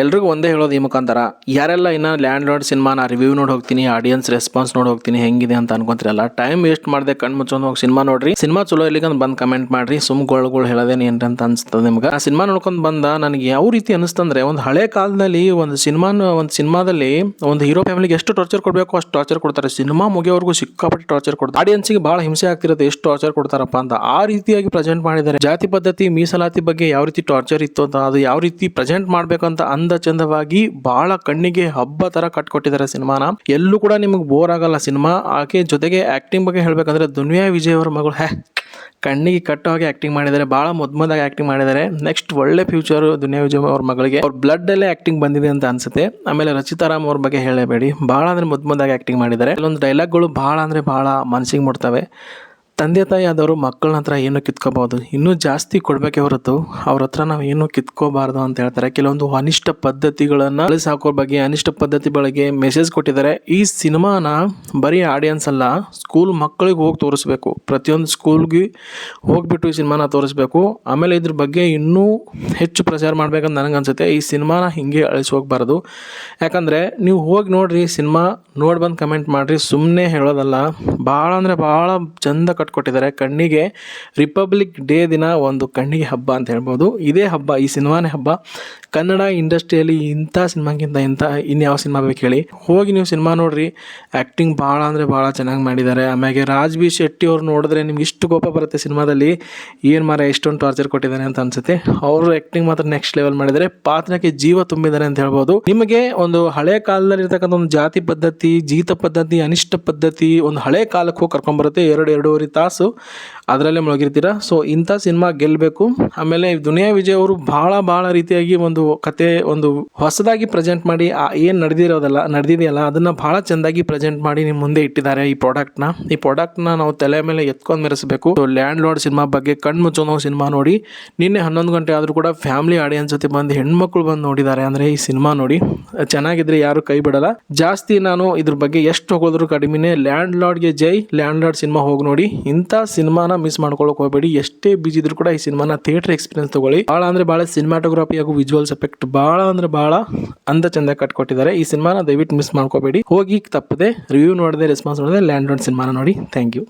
ಎಲ್ರಿಗೂ ಒಂದೇ ಹೇಳೋದು ಈ ಮುಖಾಂತರ. ಯಾರೆಲ್ಲ ಇನ್ನು ಲ್ಯಾಂಡ್ ಲಾರ್ಡ್ ಸಿನಿಮಾನ ರಿವ್ಯೂ ನೋಡಿ ಹೋಗ್ತೀನಿ ಆಡಿಯನ್ಸ್ ರೆಸ್ಪಾನ್ಸ್ ನೋಡಿ ಹೋಗ್ತೀನಿ, ಹೆಂಗಿದೆ ಅಂತ ಅನ್ಕೊಂತಿರಲ್ಲ ಟೈಮ್ ವೇಸ್ಟ್ ಮಾಡದೆ ಕಣ್ ಮುಚ್ಚೊಂದು ಹೋಗಿ ಸಿನಿಮಾ ನೋಡ್ರಿ. ಸಿನಿಮಾ ಚಲೋ ಇಲ್ಲಿಗಂತ ಬಂದು ಕಮೆಂಟ್ ಮಾಡ್ರಿ. ಸುಮ್ ಗೋಳ್ಗಳು ಹೇಳೋದೇನು ಏನ್ರಿ ಅಂತ ಅನ್ಸ್ತದೆ ನಿಮ್ಗೆ. ಆ ಸಿನಿಮಾ ನೋಡ್ಕೊಂಡು ಬಂದ ನನಗೆ ಯಾವ ರೀತಿ ಅನಿಸ್ತಂದ್ರೆ, ಒಂದು ಹಳೆ ಕಾಲದಲ್ಲಿ ಒಂದು ಸಿನಿಮಾನ, ಒಂದು ಸಿನಿಮಾದಲ್ಲಿ ಒಂದು ಹೀರೋ ಫ್ಯಾಮಿಲಿಗೆ ಎಷ್ಟು ಟಾರ್ಚರ್ ಕೊಡಬೇಕು ಅಷ್ಟು ಟಾರ್ಚರ್ ಕೊಡ್ತಾರೆ. ಸಿನಿಮಾ ಮುಗಿಯೋವರೆಗೂ ಸಿಕ್ಕಾಪಟ್ಟೆ ಟಾರ್ಚರ್ ಕೊಡ್ತಾರೆ. ಆಡಿಯನ್ಸ್ಗೆ ಬಹಳ ಹಿಂಸೆ ಆಗ್ತಿರೋದು ಎಷ್ಟು ಟಾರ್ಚರ್ ಕೊಡ್ತಾರಪ್ಪ ಅಂತ. ಆ ರೀತಿಯಾಗಿ ಪ್ರೆಸೆಂಟ್ ಮಾಡಿದ್ದಾರೆ. ಜಾತಿ ಪದ್ಧತಿ, ಮೀಸಲಾತಿ ಬಗ್ಗೆ ಯಾವ ರೀತಿ ಟಾರ್ಚರ್ ಇತ್ತು ಅಂತ, ಅದು ಯಾವ ರೀತಿ ಪ್ರೆಸೆಂಟ್ ಮಾಡ್ಬೇಕಂತ ಅಂದ ಚಂದವಾಗಿ ಬಹಳ ಕಣ್ಣಿಗೆ ಹಬ್ಬ ತರ ಕಟ್ಕೊಟ್ಟಿದ್ದಾರೆ ಸಿನಿಮಾನ. ಎಲ್ಲೂ ಕೂಡ ನಿಮಗೆ ಬೋರ್ ಆಗಲ್ಲ ಸಿನಿಮಾ. ಆಕೆ ಜೊತೆಗೆ ಆಕ್ಟಿಂಗ್ ಬಗ್ಗೆ ಹೇಳ್ಬೇಕಂದ್ರೆ ದುನಿಯಾ ವಿಜಯ್ ಅವರ ಮಗಳು ಹ್ಯಾ ಕಣ್ಣಿಗೆ ಕಟ್ಟೋ ಹಾಗೆ ಆಕ್ಟಿಂಗ್ ಮಾಡಿದ್ದಾರೆ. ಬಹಳ ಮುದ್ದಾಗಿ ಆಕ್ಟಿಂಗ್ ಮಾಡಿದ್ದಾರೆ. ನೆಕ್ಸ್ಟ್ ಒಳ್ಳೆ ಫ್ಯೂಚರ್ ದುನಿಯಾ ವಿಜಯ್ ಅವ್ರ ಮಗಳಿಗೆ. ಅವ್ರ ಬ್ಲಡ್ ಅಲ್ಲೇ ಆಕ್ಟಿಂಗ್ ಬಂದಿದೆ ಅಂತ ಅನ್ಸುತ್ತೆ. ಆಮೇಲೆ ರಚಿತಾರಾಮ್ ಅವ್ರ ಬಗ್ಗೆ ಹೇಳಬೇಡಿ. ಬಹಳ ಅಂದ್ರೆ ಮುದ್ದು ಮುದ್ದಾಗಿ ಆಕ್ಟಿಂಗ್ ಮಾಡಿದ್ದಾರೆ ಕೆಲವೊಂದು ಡೈಲಾಗ್ಗಳು ಬಹಳ ಅಂದ್ರೆ ಬಹಳ ಮನಸ್ಸಿಗೆ ಮುಟ್ತವೆ. ತಂದೆ ತಾಯಿ ಆದವರು ಮಕ್ಕಳ ಹತ್ರ ಏನು ಕಿತ್ಕೋಬಹುದು? ಇನ್ನೂ ಜಾಸ್ತಿ ಕೊಡಬೇಕೆ ಹೊರತು ಅವ್ರ ಹತ್ರ ನಾವು ಏನು ಕಿತ್ಕೋಬಾರ್ದು ಅಂತ ಹೇಳ್ತಾರೆ. ಕೆಲವೊಂದು ಅನಿಷ್ಟ ಪದ್ಧತಿಗಳನ್ನ ಅಳಿಸಾಕೋ ಬಗ್ಗೆ, ಅನಿಷ್ಟ ಪದ್ಧತಿ ಬಳಗೆ ಮೆಸೇಜ್ ಕೊಟ್ಟಿದ್ದಾರೆ. ಈ ಸಿನಿಮಾನ ಬರೀ ಆಡಿಯನ್ಸ್ ಅಲ್ಲ ಸ್ಕೂಲ್ ಮಕ್ಕಳಿಗೆ ಹೋಗಿ ತೋರಿಸ್ಬೇಕು. ಪ್ರತಿಯೊಂದು ಸ್ಕೂಲ್ಗೆ ಹೋಗ್ಬಿಟ್ಟು ಈ ಸಿನಿಮಾನ ತೋರಿಸ್ಬೇಕು. ಆಮೇಲೆ ಇದ್ರ ಬಗ್ಗೆ ಇನ್ನೂ ಹೆಚ್ಚು ಪ್ರಚಾರ ಮಾಡ್ಬೇಕಂತ ನನಗೆ ಅನ್ಸುತ್ತೆ. ಈ ಸಿನಿಮಾನ ಹಿಂಗೆ ಅಳಿಸಿ ಹೋಗ್ಬಾರ್ದು. ಯಾಕಂದ್ರೆ ನೀವು ಹೋಗಿ ನೋಡ್ರಿ ಸಿನಿಮಾ ನೋಡಿ ಬಂದು ಕಮೆಂಟ್ ಮಾಡ್ರಿ. ಸುಮ್ಮನೆ ಹೇಳೋದಲ್ಲ. ಭಾಳ ಅಂದರೆ ಭಾಳ ಚಂದ ಕಟ್ಕೊಟ್ಟಿದ್ದಾರೆ ಕಣ್ಣಿಗೆ ರಿಪಬ್ಲಿಕ್ ಡೇ ದಿನ ಒಂದು ಕಣ್ಣಿಗೆ ಹಬ್ಬ ಅಂತ ಹೇಳ್ಬೋದು. ಇದೇ ಹಬ್ಬ, ಈ ಸಿನಿಮಾನೇ ಹಬ್ಬ. ಕನ್ನಡ ಇಂಡಸ್ಟ್ರಿಯಲ್ಲಿ ಇಂಥ ಸಿನಿಮಾಗಿಂತ ಇಂಥ ಇನ್ಯಾವ ಸಿನಿಮಾ ಬೇಕು ಹೇಳಿ. ಹೋಗಿ ನೀವು ಸಿನಿಮಾ ನೋಡ್ರಿ. ಆ್ಯಕ್ಟಿಂಗ್ ಭಾಳ ಅಂದರೆ ಭಾಳ ಚೆನ್ನಾಗಿ ಮಾಡಿದ್ದಾರೆ. ಆಮ್ಯಾಗೆ ರಾಜ್ ಬಿ ಶೆಟ್ಟಿ ಅವ್ರು ನೋಡಿದ್ರೆ ನಿಮ್ಗೆ ಇಷ್ಟು ಕೋಪ ಬರುತ್ತೆ ಸಿನಿಮಾದಲ್ಲಿ. ಏನು ಮಾರ ಇಷ್ಟೊಂದು ಟಾರ್ಚರ್ ಕೊಟ್ಟಿದ್ದಾರೆ ಅಂತ ಅನ್ಸುತ್ತೆ. ಅವರು ಆ್ಯಕ್ಟಿಂಗ್ ಮಾತ್ರ ನೆಕ್ಸ್ಟ್ ಲೆವೆಲ್ ಮಾಡಿದರೆ ಪಾತ್ರಕ್ಕೆ ಜೀವ ತುಂಬಿದ್ದಾರೆ ಅಂತ ಹೇಳ್ಬೋದು. ನಿಮಗೆ ಒಂದು ಹಳೆ ಕಾಲದಲ್ಲಿ ಇರ್ತಕ್ಕಂಥ ಒಂದು ಜಾತಿ ಪದ್ಧತಿ, ಜೀತ ಪದ್ಧತಿ, ಅನಿಷ್ಟ ಪದ್ಧತಿ, ಒಂದು ಹಳೆ ಕಾಲಕ್ಕೆ ಹೋಗಿ ಕರ್ಕೊಂಡ್ಬರುತ್ತೆ ಎರಡು ಎರಡೂವರೆ ಅದರಲ್ಲೇ ಮುಳುಗಿರ್ತೀರ? ಸೊ ಇಂಥ ಸಿನಿಮಾ ಗೆಲ್ಲಬೇಕು ಆಮೇಲೆ ದುನಿಯಾ ವಿಜಯ್ ಅವರು ಭಾಳ ಭಾಳ ರೀತಿಯಾಗಿ ಒಂದು ಕತೆ, ಒಂದು ಹೊಸದಾಗಿ ಪ್ರೆಸೆಂಟ್ ಮಾಡಿ ಏನು ನಡೆದಿರೋದಲ್ಲ, ನಡೆದಿದೆಯಲ್ಲ, ಅದನ್ನು ಭಾಳ ಚೆಂದಾಗಿ ಪ್ರೆಸೆಂಟ್ ಮಾಡಿ ನಿಮ್ಮ ಮುಂದೆ ಇಟ್ಟಿದ್ದಾರೆ ಈ ಪ್ರಾಡಕ್ಟ್ನ ಈ ಪ್ರಾಡಕ್ಟ್ನ ನಾವು ತಲೆ ಮೇಲೆ ಎತ್ಕೊಂಡು ಮೆರೆಸಬೇಕು. ಸೊ ಲ್ಯಾಂಡ್ ಲಾರ್ಡ್ ಸಿನಿಮಾ ಬಗ್ಗೆ ಕಣ್ಣು ಮುಚ್ಚೋ ಸಿನಿಮಾ ನೋಡಿ, ನಿನ್ನೆ ಹನ್ನೊಂದು ಗಂಟೆ ಆದರೂ ಕೂಡ ಫ್ಯಾಮಿಲಿ ಆಡಿಯನ್ಸ್ ಜೊತೆ ಬಂದು ಹೆಣ್ಮಕ್ಳು ಬಂದು ನೋಡಿದ್ದಾರೆ ಅಂದರೆ ಈ ಸಿನಿಮಾ ನೋಡಿ. ಚೆನ್ನಾಗಿದ್ರೆ ಯಾರು ಕೈ ಬಿಡಲ್ಲ. ಜಾಸ್ತಿ ನಾನು ಇದ್ರ ಬಗ್ಗೆ ಎಷ್ಟು ಹೋಗೋದ್ರು ಕಡಿಮೆನೇ ಲ್ಯಾಂಡ್ ಲಾರ್ಡ್ಗೆ ಜೈ ಲ್ಯಾಂಡ್ ಲಾರ್ಡ್ ಸಿನಿಮಾ ಹೋಗಿ ನೋಡಿ. ಇಂಥ ಸಿನಿಮಾನ ಮಿಸ್ ಮಾಡ್ಕೊಳಕ್ ಹೋಗಬೇಡಿ. ಎಷ್ಟೇ ಬಿಜಿ ಇದ್ರು ಕೂಡ ಈ ಸಿನಿಮಾನ ಥಿಯೇಟರ್ ಎಕ್ಸ್ಪೀರಿಯನ್ಸ್ ತಗೊಳ್ಳಿ. ಭಾಳ ಅಂದ್ರೆ ಭಾಳ ಸಿನಿಮಾಟೋಗ್ರಫಿ ಹಾಗೂ ವಿಜುವಲ್ಸ್ ಎಫೆಕ್ಟ್ ಭಾಳ ಅಂದ್ರೆ ಭಾಳ ಅಂದ ಚಂದ ಕಟ್ಕೊಟ್ಟಿದ್ದಾರೆ. ಈ ಸಿನಿಮಾನ ದಯವಿಟ್ಟು ಮಿಸ್ ಮಾಡ್ಕೋಬೇಡಿ. ಹೋಗಿ ತಪ್ಪದೆ ರಿವ್ಯೂ ನೋಡದೆ ರೆಸ್ಪಾನ್ಸ್ ನೋಡದೆ ಲ್ಯಾಂಡ್ ಸಿನಿಮಾನ ನೋಡಿ. Thank you